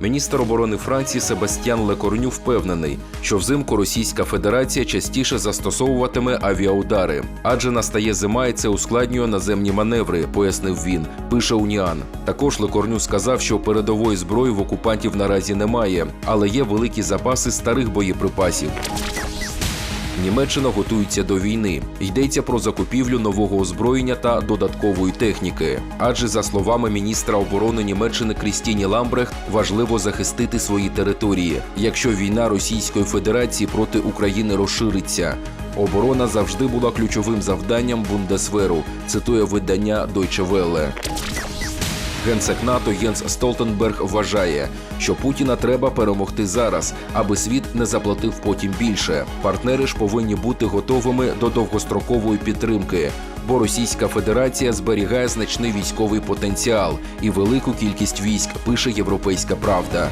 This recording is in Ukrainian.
Міністр оборони Франції Себастьян Лекорню впевнений, що взимку Російська Федерація частіше застосовуватиме авіаудари, адже настає зима і це ускладнює наземні маневри, пояснив він. Пише Уніан. Також Лекорню сказав, що передової зброї в окупантів наразі немає, але є великі запаси старих боєприпасів. Німеччина готується до війни. Йдеться про закупівлю нового озброєння та додаткової техніки. Адже, за словами міністра оборони Німеччини Крістіні Ламбрехт, важливо захистити свої території, якщо війна Російської Федерації проти України розшириться. Оборона завжди була ключовим завданням Бундесверу, цитує видання Deutsche Welle. Генсек НАТО Єнс Столтенберг вважає, що Путіна треба перемогти зараз, аби світ не заплатив потім більше. Партнери ж повинні бути готовими до довгострокової підтримки, бо Російська Федерація зберігає значний військовий потенціал і велику кількість військ, пише Європейська Правда.